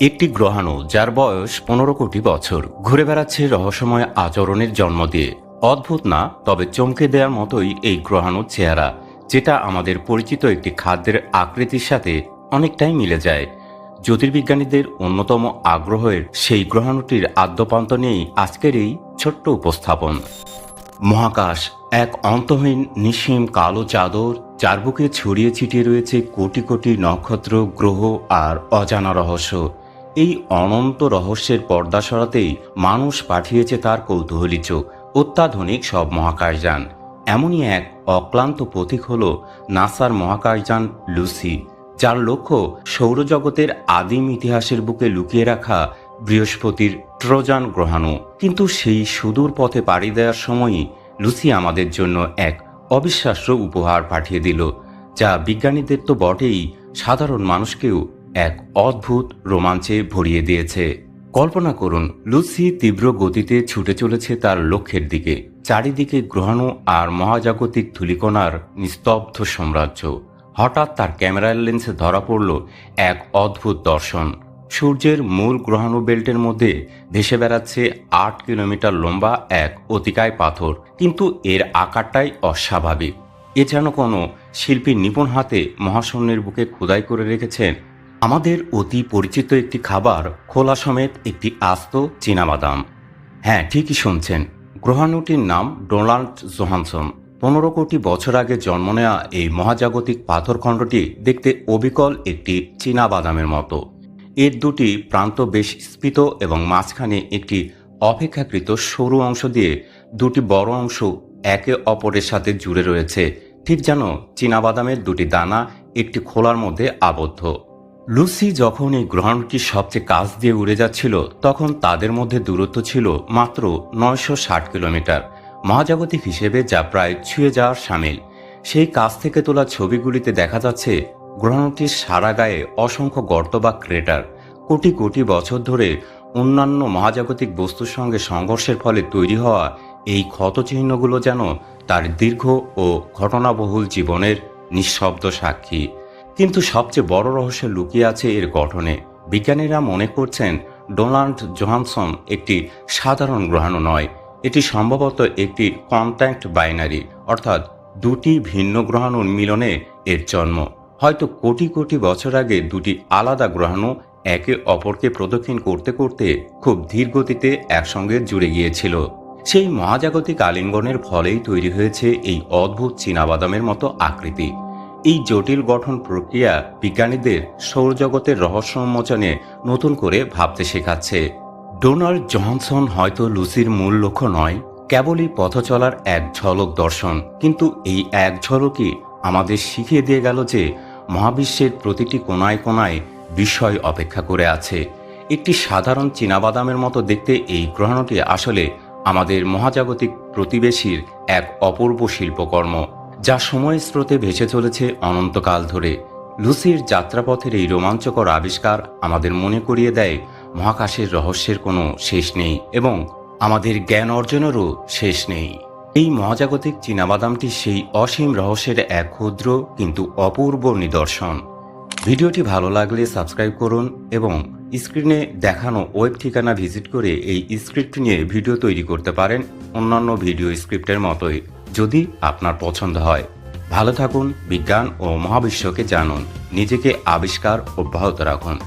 একটি গ্রহাণু যার বয়স পনেরো কোটি বছর। ঘুরে বেড়াচ্ছে রহস্যময় আচরণের জন্ম দিয়ে। অদ্ভুত না, তবে চমকে দেওয়ার মতোই এই গ্রহাণুর চেহারা, যেটা আমাদের পরিচিত একটি খাদ্যের আকৃতির সাথে অনেকটাই মিলে যায়। জ্যোতির্বিজ্ঞানীদের অন্যতম আগ্রহের সেই গ্রহাণুটির আদ্যপান্ত নিয়েই আজকের এই ছোট্ট উপস্থাপন। মহাকাশ, এক অন্তহীন, নিঃসীম কালো চাদর যার বুকে ছড়িয়ে ছিটিয়ে রয়েছে কোটি কোটি নক্ষত্র, গ্রহ আর অজানা রহস্য। এই অনন্ত রহস্যের পর্দা সরাতেই মানুষ পাঠিয়েছে তার কৌতূহলী চোখ, অত্যাধুনিক সব মহাকাশযান। এমনই এক অক্লান্ত প্রতীক হল নাসার মহাকাশযান লুসি, যার লক্ষ্য সৌরজগতের আদিম ইতিহাসের বুকে লুকিয়ে রাখা বৃহস্পতির ট্রোজান গ্রহাণু। কিন্তু সেই সুদূর পথে পাড়ি দেওয়ার সময়ই লুসি আমাদের জন্য এক অবিশ্বাস্য উপহার পাঠিয়ে দিল, যা বিজ্ঞানীদের তো বটেই, সাধারণ মানুষকেও এক অদ্ভুত রোমাঞ্চে ভরিয়ে দিয়েছে। কল্পনা করুন, লুসি তীব্র গতিতে ছুটে চলেছে তার লক্ষ্যের দিকে। চারিদিকে গ্রহাণু আর মহাজাগতিক ধূলিকণার নিস্তব্ধ সাম্রাজ্য। হঠাৎ তার ক্যামেরার লেন্সে ধরা পড়ল এক অদ্ভুত দর্শন। সূর্যের মূল গ্রহাণু বেল্টের মধ্যে ভেসে বেড়াচ্ছে আট কিলোমিটার লম্বা এক অতিকায় পাথর। কিন্তু এর আকারটাই অস্বাভাবিক। এ যেন কোনো শিল্পীর নিপুণ হাতে মহাশূন্যের বুকে খোদাই করে রেখেছেন আমাদের অতি পরিচিত একটি খাবার খোলা সমেত একটি আস্ত চীনাবাদাম। হ্যাঁ ঠিকই শুনছেন। গ্রহাণুটির নাম ডোনাল্ড জোহানসন। পনেরো কোটি বছর আগে জন্ম নেওয়া এই মহাজাগতিক পাথরখণ্ডটি দেখতে অবিকল একটি চীনা বাদামের মতো। এর দুটি প্রান্ত বেশ স্ফীত এবং মাঝখানে একটি অপেক্ষাকৃত সরু অংশ দিয়ে দুটি বড় অংশ একে অপরের সাথে জুড়ে রয়েছে। ঠিক যেন চীনাবাদামের দুটি দানা একটি খোলার মধ্যে আবদ্ধ। লুসি যখন এই গ্রহাণুটি সবচেয়ে কাছ দিয়ে উড়ে যাচ্ছিল, তখন তাদের মধ্যে দূরত্ব ছিল মাত্র নয়শো ষাট কিলোমিটার। মহাজাগতিক হিসেবে যা প্রায় ছুঁয়ে যাওয়ার সামিল। সেই কাছ থেকে তোলা ছবিগুলিতে দেখা যাচ্ছে, গ্রহাণুটির সারা গায়ে অসংখ্য গর্ত বা ক্রেটার। কোটি কোটি বছর ধরে অন্যান্য মহাজাগতিক বস্তুর সঙ্গে সংঘর্ষের ফলে তৈরি হওয়া এই ক্ষতচিহ্নগুলো যেন তার দীর্ঘ ও ঘটনাবহুল জীবনের নিঃশব্দ সাক্ষী। কিন্তু সবচেয়ে বড় রহস্য লুকিয়ে আছে এর গঠনে। বিজ্ঞানীরা মনে করছেন, ডোনাল্ড জোহানসন একটি সাধারণ গ্রহাণু নয়। এটি সম্ভবত একটি কন্ট্যাক্ট বাইনারি, অর্থাৎ দুটি ভিন্ন গ্রহাণুর মিলনে এর জন্ম। হয়তো কোটি কোটি বছর আগে দুটি আলাদা গ্রহাণু একে অপরকে প্রদক্ষিণ করতে করতে খুব ধীর গতিতে একসঙ্গে জুড়ে গিয়েছিল। সেই মহাজাগতিক আলিঙ্গনের ফলেই তৈরি হয়েছে এই অদ্ভুত চীনাবাদামের মতো আকৃতি। এই জটিল গঠন প্রক্রিয়া বিজ্ঞানীদের সৌরজগতের রহস্য উন্মোচনে নতুন করে ভাবতে শেখাচ্ছে। ডোনাল্ড জনসন হয়তো লুসির মূল লক্ষ্য নয়, কেবলই পথ চলার এক ঝলক দর্শন। কিন্তু এই এক ঝলকই আমাদের শিখিয়ে দিয়ে গেল যে মহাবিশ্বের প্রতিটি কোনায় কোনায় বিস্ময় অপেক্ষা করে আছে। একটি সাধারণ চীনাবাদামের মতো দেখতে এই গ্রহণটি আসলে আমাদের মহাজাগতিক প্রতিবেশীর এক অপূর্ব শিল্পকর্ম। যা সময় স্রোতে ভেসে চলেছে অনন্তকাল ধরে। লুসির যাত্রাপথের এই রোমাঞ্চকর আবিষ্কার আমাদের মনে করিয়ে দেয়, মহাকাশের রহস্যের কোনো শেষ নেই এবং আমাদের জ্ঞান অর্জনেরও শেষ নেই। এই মহাজাগতিক চীনাবাদামটি সেই অসীম রহস্যের এক ক্ষুদ্র কিন্তু অপূর্ব নিদর্শন। ভিডিওটি ভালো লাগলে সাবস্ক্রাইব করুন এবং স্ক্রিনে দেখানো ওয়েব ঠিকানা ভিজিট করে এই স্ক্রিপ্ট নিয়ে ভিডিও তৈরি করতে পারেন অন্যান্য ভিডিও স্ক্রিপ্টের মতোই। যদি আপনার পছন্দ হয় ভালো থাকুন বিজ্ঞান ও মহাবিশ্বকে জানুন নিজেকে আবিষ্কার অব্যাহত রাখুন।